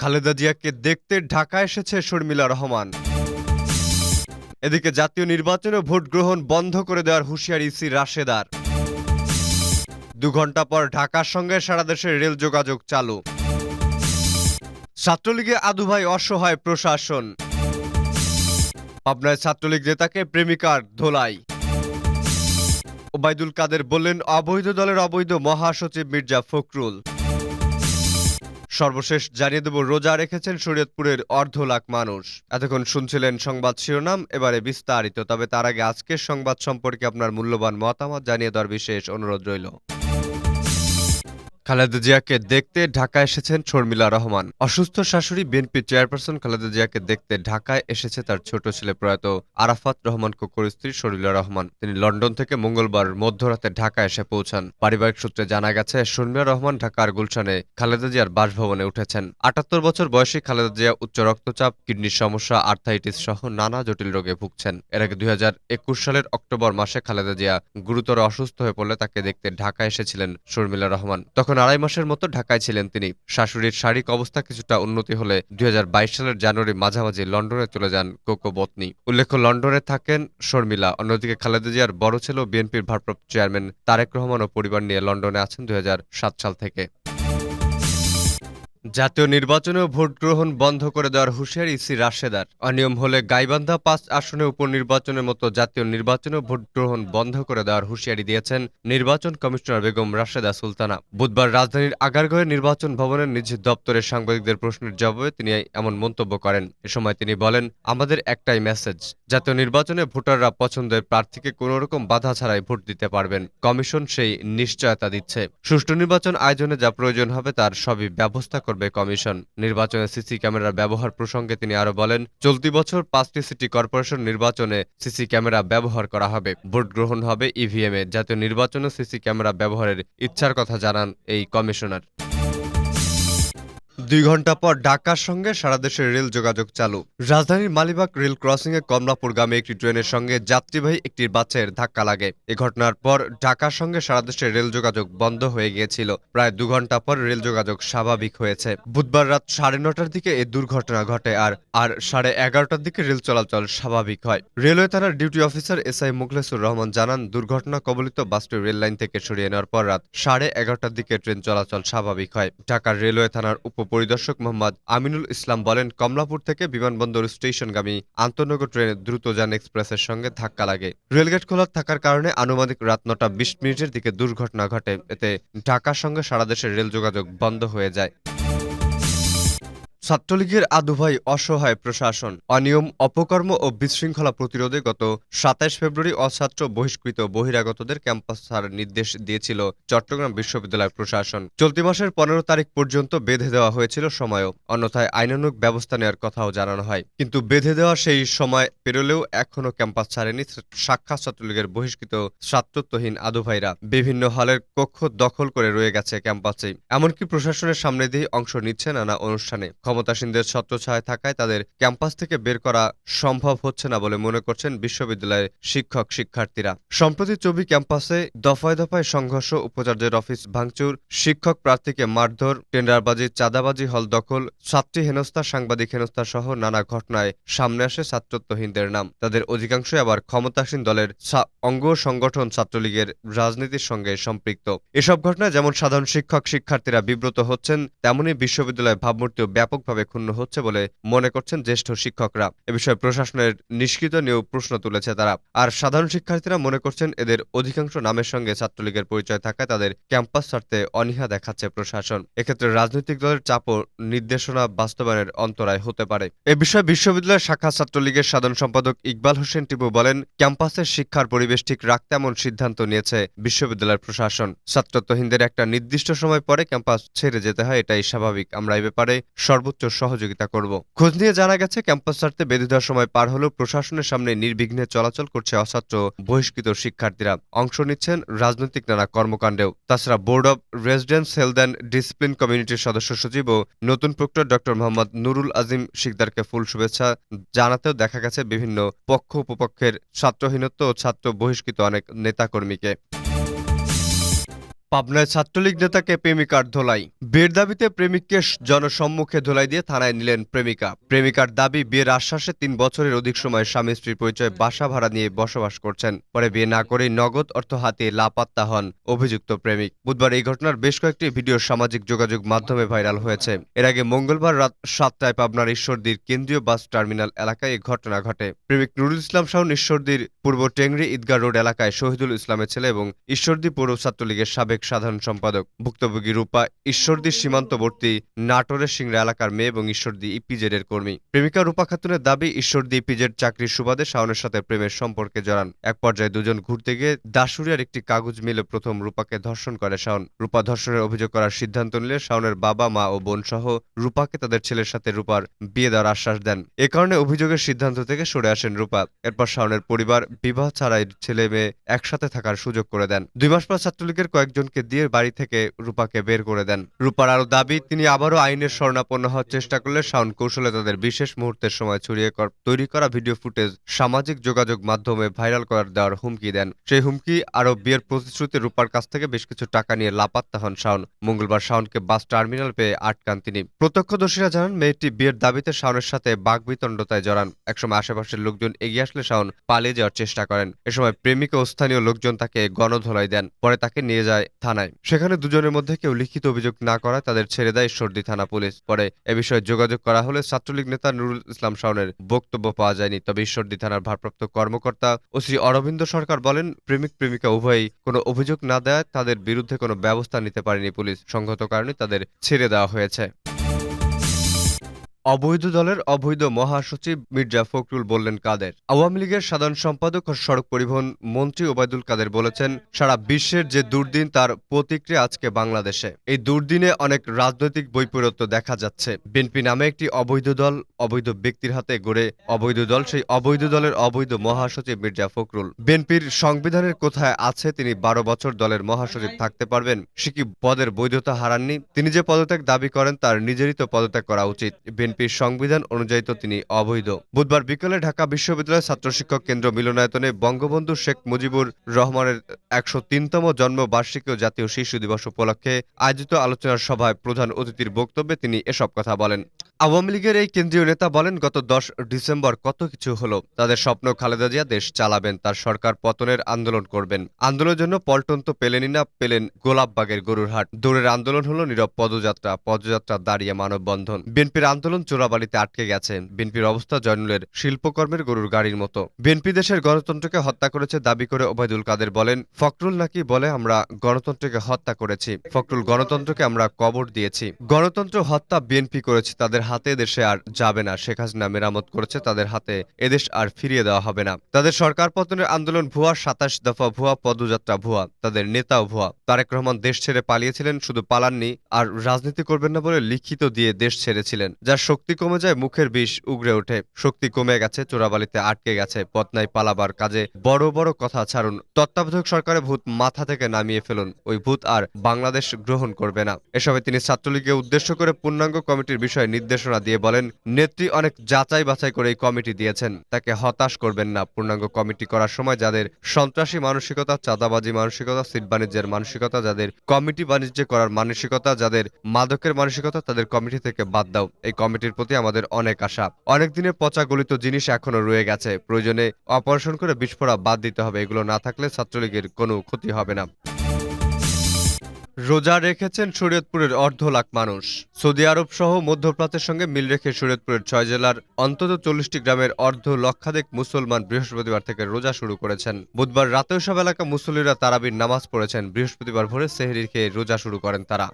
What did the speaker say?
খালেদা জিয়াকে দেখতে ঢাকা এসেছে শর্মিলা রহমান। এদিকে জাতীয় নির্বাচনে ভোট গ্রহণ বন্ধ করে দেওয়ার হুঁশিয়ারি ইসি রাশেদার। দু ঘণ্টা পর ঢাকার সঙ্গে সারা দেশের রেল যোগাযোগ চালু। ছাত্রলীগে আদুভাই অসহায় প্রশাসন। পাবনায় ছাত্রলীগ নেতাকে প্রেমিকার ধোলাই। ওবায়দুল কাদের বললেন, অবৈধ দলের অবৈধ মহাসচিব মির্জা ফখরুল। সর্বশেষ জানিয়ে দেব, রোজা রেখেছেন শরীয়তপুরের অর্ধ লাখ মানুষ। এতক্ষণ শুনছিলেন সংবাদ শিরোনাম, এবারে বিস্তারিত, তবে তার আগে আজকের সংবাদ সম্পর্কে আপনার মূল্যবান মতামত জানিয়ে দেওয়ার বিশেষ অনুরোধ রইল। খালেদা জিয়াকে দেখতে ঢাকা এসেছেন শর্মিলা রহমান। অসুস্থ শাশুড়ি বিএনপি চেয়ারপারসন খালেদা জিয়াকে দেখতে ঢাকায় এসেছে তার ছোট ছেলে প্রয়াত আরাফাত রহমান কোকর স্ত্রী শর্মিলা রহমান। তিনি লন্ডন থেকে মঙ্গলবার মধ্যরাতে ঢাকা এসে পৌঁছান। পারিবারিক সূত্রে জানা গেছে, শর্মিলা রহমান ঢাকার গুলশানে খালেদা জিয়ার বাসভবনে উঠেছেন। আটাত্তর বছর বয়সী খালেদা জিয়া উচ্চ রক্তচাপ, কিডনির সমস্যা, আর্থাইটিস সহ নানা জটিল রোগে ভুগছেন। এর আগে দুই হাজার একুশ সালের অক্টোবর মাসে খালেদা জিয়া গুরুতর অসুস্থ হয়ে পড়লে তাকে দেখতে ঢাকা এসেছিলেন শর্মিলা রহমান। তখন আড়াই মাসের মতো ঢাকায় ছিলেন তিনি। শাশুড়ির শারীরিক অবস্থা কিছুটা উন্নতি হলে দুই হাজার বাইশ সালের জানুয়ারি মাঝামাঝি লন্ডনে চলে যান কোকো বতনি। উল্লেখ্য, লন্ডনে থাকেন শর্মিলা। অন্যদিকে খালেদা জিয়ার বড় ছেলে বিএনপির ভারপ্রাপ্ত চেয়ারম্যান তারেক রহমান ও পরিবার নিয়ে লন্ডনে আছেন দুই হাজার সাত সাল থেকে। জাতীয় নির্বাচনেও ভোট গ্রহণ বন্ধ করে দেওয়ার হুঁশিয়ারি ইসি রাশেদার। অনিয়ম হলে গাইবান্ধা পাঁচ আসনে উপনির্বাচনের মতো জাতীয় নির্বাচনেও ভোট গ্রহণ বন্ধ করে দেওয়ার হুঁশিয়ারি দিয়েছেন নির্বাচন কমিশনার বেগম রাশেদা সুলতানা। বুধবার রাজধানীর আগারগাঁওয়ের নির্বাচন ভবনের নিজ দপ্তরের সাংবাদিকদের প্রশ্নের জবাবে তিনি এমন মন্তব্য করেন। এ সময় তিনি বলেন, আমাদের একটাই মেসেজ জাতীয় নির্বাচনে ভোটাররা পছন্দের প্রার্থীকে কোনো রকম বাধা ছাড়াই ভোট দিতে পারবেন। কমিশন সেই নিশ্চয়তা দিচ্ছে। সুষ্ঠু নির্বাচন আয়োজনে যা প্রয়োজন হবে তার সবই ব্যবস্থা করবে কমিশন। নির্বাচনে সিসি ক্যামেরার ব্যবহার প্রসঙ্গে তিনি আরও বলেন, চলতি বছর পাঁচটি সিটি কর্পোরেশন নির্বাচনে সিসি ক্যামেরা ব্যবহার করা হবে। ভোট গ্রহণ হবে ইভিএম। এ জাতীয় নির্বাচনে সিসি ক্যামেরা ব্যবহারের ইচ্ছার কথা জানান এই কমিশনার। দুই ঘণ্টা পর ঢাকার সঙ্গে সারা দেশের রেল যোগাযোগ চালু। রাজধানীর মালিবাগ রেল ক্রসিং এ কমলাপুরগামী একটি ট্রেনের সঙ্গে যাত্রীবাহী একটি বাচ্চার ধাক্কা লাগে। এ ঘটনার পর ঢাকার সঙ্গে সারা দেশের রেল যোগাযোগ বন্ধ হয়ে গিয়েছিল। প্রায় দু ঘণ্টা পর রেল যোগাযোগ স্বাভাবিক হয়েছে। বুধবার রাত সাড়ে নটার দিকে এই দুর্ঘটনা ঘটে আর আর সাড়ে এগারোটার দিকে রেল চলাচল স্বাভাবিক হয়। রেলওয়ে থানার duty officer S I Mukhlesur Rahman জানান, দুর্ঘটনা কবলিত বাসটি রেল লাইন থেকে সরিয়ে নেওয়ার পর রাত সাড়ে এগারোটার দিকে ট্রেন চলাচল স্বাভাবিক হয়। ঢাকার রেলওয়ে থানার উপ পরিদর্শক মোহাম্মদ আমিনুল ইসলাম বলেন, কমলাপুর থেকে বিমানবন্দর স্টেশনগামী আন্তনগর ট্রেনে দ্রুতযান এক্সপ্রেসের সঙ্গে ধাক্কা লাগে। রেলগেট খোলা থাকার কারণে আনুমানিক রাত নটা বিশ মিনিটের দিকে দুর্ঘটনা ঘটে। এতে ঢাকার সঙ্গে সারা দেশের রেল যোগাযোগ বন্ধ হয়ে যায়। ছাত্রলীগের আদুভাই অসহায় প্রশাসন। অনিয়ম, অপকর্ম ও বিশৃঙ্খলা প্রতিরোধে গত সাতাইশ ফেব্রুয়ারি অছাত্র বহিষ্কৃত বহিরাগতদের ক্যাম্পাস ছাড়ার নির্দেশ দিয়েছিল চট্টগ্রাম বিশ্ববিদ্যালয় প্রশাসন। চলতি মাসের পনেরো তারিখ পর্যন্ত বেঁধে দেওয়া হয়েছিল সময়ও। অন্যথায় আইনানুগ ব্যবস্থা নেওয়ার কথাও জানানো হয়। কিন্তু বেঁধে দেওয়া সেই সময় পেরোলেও এখনও ক্যাম্পাস ছাড়েনি সাক্ষাৎ ছাত্রলীগের বহিষ্কৃত ছাত্রত্বহীন আদুভাইরা বিভিন্ন হলের কক্ষ দখল করে রয়ে গেছে ক্যাম্পাসেই। এমনকি প্রশাসনের সামনে দিয়ে অংশ নিচ্ছে নানা অনুষ্ঠানে। ক্ষমতাসীনদের ছত্রছায় থাকায় তাদের ক্যাম্পাস থেকে বের করা সম্ভব হচ্ছে না বলে মনে করছেন বিশ্ববিদ্যালয়ের শিক্ষক শিক্ষার্থীরা। সম্প্রতি চবি ক্যাম্পাসে দফায় দফায় সংঘর্ষ, উপাচার্যের অফিস ভাঙচুর, শিক্ষক প্রার্থীকে মারধর, টেন্ডারবাজি, চাঁদাবাজি, হল দখল, ছাত্রী হেনস্থা, সাংবাদিক হেনস্থা সহ নানা ঘটনায় সামনে আসে ছাত্রত্বহীনদের নাম। তাদের অধিকাংশই আবার ক্ষমতাসীন দলের অঙ্গ সংগঠন ছাত্রলীগের রাজনীতির সঙ্গে সম্পৃক্ত। এসব ঘটনায় যেমন সাধারণ শিক্ষক শিক্ষার্থীরা বিব্রত হচ্ছেন, তেমনি বিশ্ববিদ্যালয়ের ভাবমূর্তিও ব্যাপক ব্যাপকভাবে ক্ষুণ্ণ হচ্ছে বলে মনে করছেন জ্যেষ্ঠ শিক্ষকরা। এ বিষয়ে প্রশাসনের নিষ্কৃত নিয়েও প্রশ্ন তুলেছে তারা। আর সাধারণ শিক্ষার্থীরা মনে করছেন এদের অধিকাংশ নামের সঙ্গে ছাত্রলীগের পরিচয় থাকায় তাদের ক্যাম্পাস ছাড়তে অনীহা দেখাচ্ছে প্রশাসন। এক্ষেত্রে রাজনৈতিক দলের চাপ ও নির্দেশনা বাস্তবায়নের অন্তরায় হতে পারে। এ বিষয়ে বিশ্ববিদ্যালয়ের শাখা ছাত্রলীগের সাধারণ সম্পাদক ইকবাল হোসেন টিপু বলেন, ক্যাম্পাসের শিক্ষার পরিবেশ ঠিক রাখতে এমন সিদ্ধান্ত নিয়েছে বিশ্ববিদ্যালয়ের প্রশাসন। ছাত্রত্বহীনদের একটা নির্দিষ্ট সময় পরে ক্যাম্পাস ছেড়ে যেতে হয়, এটাই স্বাভাবিক। আমরা এ ব্যাপারে সর্বোচ্চ সহযোগিতা করব। খোঁজ নিয়ে জানা গেছে, ক্যাম্পাস ছাড়তে বেঁধে দেওয়ার সময় পার হলেও প্রশাসনের সামনে নির্বিঘ্নে চলাচল করছে অছাত্র বহিষ্কৃত শিক্ষার্থীরা। অংশ নিচ্ছেন রাজনৈতিক নানা কর্মকাণ্ডেও। তাছাড়া board of residence, health and discipline কমিউনিটির সদস্য সচিব ও নতুন প্রক্টর ডক্টর মোহাম্মদ নুরুল আজিম শিকদারকে ফুল শুভেচ্ছা জানাতেও দেখা গেছে বিভিন্ন পক্ষ উপপক্ষের ছাত্রহীনত্ব ও ছাত্র বহিষ্কৃত অনেক নেতাকর্মীকে। পাবনায় ছাত্রলীগ নেতাকে প্রেমিকার ধোলাই। বিয়ের দাবিতে প্রেমিককে জনসম্মুখে ধোলাই দিয়ে থানায় নিলেন প্রেমিকা। প্রেমিকার দাবি, বিয়ের আশ্বাসে তিন বছরের অধিক সময় স্বামী স্ত্রীর পরিচয় বাসা ভাড়া নিয়ে বসবাস করছেন। পরে বিয়ে না করেই নগদ অর্থ হাতিয়ে লাপাত্তা হন অভিযুক্ত প্রেমিক। বুধবার এই ঘটনার বেশ কয়েকটি ভিডিও সামাজিক যোগাযোগ মাধ্যমে ভাইরাল হয়েছে। এর আগে মঙ্গলবার রাত সাতটায় পাবনার ঈশ্বরদীর কেন্দ্রীয় বাস টার্মিনাল এলাকায় এই ঘটনা ঘটে। প্রেমিক নুরুল ইসলাম শাহন ঈশ্বরদীর পূর্ব টেংরি ঈদগাহ রোড এলাকায় শহীদুল ইসলামের ছেলে এবং ঈশ্বরদী পৌর ছাত্রলীগের সাবেক সাধারণ সম্পাদক, ভুক্তভোগী রূপা ঈশ্বরদী সীমান্তবর্তী নাটোরের সিংড়া এলাকার মেয়ে এবং ঈশ্বরদী ইপিজেড এর কর্মী। প্রেমিকা রূপা খাতুনের দাবি, ঈশ্বরদী ইপিজেড চাকরির সুবাদে শাওনের সাথে প্রেমের সম্পর্কে জড়ান এক পর্যায়ে দুজন ঘুরতে গিয়ে দাসুরিয়ার একটি কাগজ মিলে প্রথম রূপাকে ধর্ষণ করে শাওন। রূপা ধর্ষণের অভিযোগ করার সিদ্ধান্ত নিলে শাওনের বাবা, মা ও বোন সহ রূপাকে তাদের ছেলের সাথে রূপার বিয়ে দেওয়ার আশ্বাস দেন। এ কারণে অভিযোগের সিদ্ধান্ত থেকে সরে আসেন রূপা। এরপর শাওনের পরিবার বিবাহ ছাড়াই ছেলে মেয়ে একসাথে থাকার সুযোগ করে দেন। দুই মাস পর ছাত্রলীগের কয়েকজনকে দিয়ে বাড়ি থেকে রূপাকে বের করে দেন। রূপার আরও দাবি, তিনি আবারও আইনের শরণাপন্ন হওয়ার চেষ্টা করলে শাওন কৌশলে তাদের বিশেষ মুহূর্তের সময় ছড়িয়ে তৈরি করা ভিডিও ফুটেজ সামাজিক যোগাযোগ মাধ্যমে ভাইরাল করার দেওয়ার হুমকি দেন। সেই হুমকি আরও বিয়ের প্রতিশ্রুতি রূপার কাছ থেকে বেশ কিছু টাকা নিয়ে লাপাত্তা হন শাওন। মঙ্গলবার শাওনকে বাস টার্মিনাল পেয়ে আটকান তিনি। প্রত্যক্ষদর্শীরা জানান, মেয়েটি বিয়ের দাবিতে শাওনের সাথে বাগবিতণ্ডতায় জড়ান। একসময় আশেপাশের লোকজন এগিয়ে আসলে শাওন পালিয়ে যাওয়ার চেষ্টা করেন। এ সময় প্রেমিক ও স্থানীয় লোকজন তাকে গণধোলাই দেন। পরে তাকে নিয়ে যায় থানায়। সেখানে দুজনের মধ্যে কেউ লিখিত অভিযোগ না করায় তাদের ছেড়ে দেয় সর্দি থানা পুলিশ। পরে এ বিষয়ে যোগাযোগ করা হলে ছাত্রলীগ নেতা নুরুল ইসলাম শাওনের বক্তব্য পাওয়া যায়নি। তবে সর্দি থানার ভারপ্রাপ্ত কর্মকর্তা ও শ্রী অরবিন্দ সরকার বলেন, প্রেমিক প্রেমিকা উভয়ই কোনো অভিযোগ না দেয় তাদের বিরুদ্ধে কোনো ব্যবস্থা নিতে পারেনি পুলিশ। সংগত কারণে তাদের ছেড়ে দেওয়া হয়েছে। অবৈধ দলের অবৈধ মহাসচিব মির্জা ফখরুল বললেন কাদের। আওয়ামী লীগের সাধারণ সম্পাদক ও সড়ক পরিবহন মন্ত্রী ওবায়দুল কাদের বলেছেন, সারা বিশ্বের যে দুর্দিন তার প্রতিক্রিয়া আজকে বাংলাদেশে। এই দুর্দিনে অনেক রাজনৈতিক বৈপরীত্য দেখা যাচ্ছে। বিএনপি নামে একটি অবৈধ দল, অবৈধ ব্যক্তির হাতে গড়ে অবৈধ দল, সেই অবৈধ দলের অবৈধ মহাসচিব মির্জা ফখরুল। বিএনপির সংবিধানের কোথায় আছে তিনি বারো বছর দলের মহাসচিব থাকতে পারবেন, সে কি পদের বৈধতা হারাননি? তিনি যে পদত্যাগ দাবি করেন তার নিজেরই তো পদত্যাগ করা উচিত। বিএনপির সংবিধান অনুযায়ী তো তিনি অবৈধ। বুধবার বিকেলে ঢাকা বিশ্ববিদ্যালয় ছাত্র শিক্ষক কেন্দ্র মিলনায়তনে বঙ্গবন্ধু শেখ মুজিবুর রহমানের একশো তিনতম জন্মবার্ষিকী ও জাতীয় শিশু দিবস উপলক্ষে আয়োজিত আলোচনা সভায় প্রধান অতিথির বক্তব্যে তিনি এসব কথা বলেন। আওয়ামী লীগের এই কেন্দ্রীয় নেতা বলেন, গত দশ ডিসেম্বর কত কিছু হলো? তাদের স্বপ্ন খালেদা জিয়া দেশ চালাবেন, তার সরকার পতনের আন্দোলন করবেন। আন্দোলনের জন্য পল্টন তো পেলেনই না, পেলেন গোলাপবাগের গরুরহাট। দৌড়ের আন্দোলন হলো নীরব পদযাত্রা পদযাত্রা দাঁড়িয়ে মানববন্ধন। বিএনপির আন্দোলন চোরাবালিতে আটকে গেছে বিএনপির অবস্থা জয়নুলের শিল্পকর্মের গরুর গাড়ির মতো। বিএনপি দেশের গণতন্ত্রকে হত্যা করেছে দাবি করে ওবায়দুল কাদের বলেন, ফখরুল নাকি বলে, আমরা গণতন্ত্রকে হত্যা করেছি। ফখরুল গণতন্ত্রকে আমরা কবর দিয়েছি। গণতন্ত্র হত্যা বিএনপি করেছে, তাদের হাতে দেশে আর যাবে না। শেখ হাসিনা মেরামত করেছে, তাদের হাতে এদেশ আর ফিরিয়ে দেওয়া হবে না। তাদের সরকার পতনের আন্দোলন ভুয়া, সাতাশ দফা ভুয়া, পদযাত্রা ভুয়া, তাদের নেতাও ভুয়া। তারেক রহমান দেশ ছেড়ে পালিয়েছিলেন, শুধু পালাননি, আর রাজনীতি করবেন না বলে লিখিত দিয়ে দেশ ছেড়েছিলেন। যার শক্তি কমে যায়, মুখের বিষ উগড়ে ওঠে। শক্তি কমে গেছে, চোরাবালিতে আটকে গেছে পত্নায় পালাবার কাজে বড় বড় কথা ছাড়ুন। তত্ত্বাবধায়ক সরকারের ভূত মাথা থেকে নামিয়ে ফেলুন। ওই ভূত আর বাংলাদেশ গ্রহণ করবে না। এসবে তিনি ছাত্রলীগকে উদ্দেশ্য করে পূর্ণাঙ্গ কমিটির বিষয়ে নির্দেশনা দিয়ে বলেন, নেত্রী অনেক যাচাই বাছাই করে এই কমিটি দিয়েছেন। তাকে হতাশ করবেন না। পূর্ণাঙ্গ কমিটি করার সময় যাদের সন্ত্রাসী মানসিকতা, চাঁদাবাজি মানসিকতা, সিট বাণিজ্যের মানসিকতা, যাদের কমিটি বাণিজ্য করার মানসিকতা, যাদের মাদকের মানসিকতা, তাদের কমিটি থেকে বাদ দাও। এই কমিটির প্রতি আমাদের অনেক আশা। অনেক দিনের পচা গলিত জিনিস এখনও রয়ে গেছে। প্রয়োজনে অপারেশন করে বিস্ফোরা বাদ দিতে হবে। এগুলো না থাকলে ছাত্রলীগের কোনো ক্ষতি হবে না। রোজা রেখেছেন শরীয়তপুরের অর্ধ লাখ মানুষ। সৌদি আরব সহ মধ্যপ্রাচ্যের সঙ্গে মিল রেখে শরীয়তপুরের ছয় জেলার অন্তত চল্লিশটি গ্রামের অর্ধ লক্ষাধিক মুসলমান বৃহস্পতিবার থেকে রোজা শুরু করেছেন। বুধবার রাতেও সব এলাকা মুসল্লিরা তারাবির নামাজ পড়েছেন। বৃহস্পতিবার ভোরে সেহরির খেয়ে রোজা শুরু করেন তারা।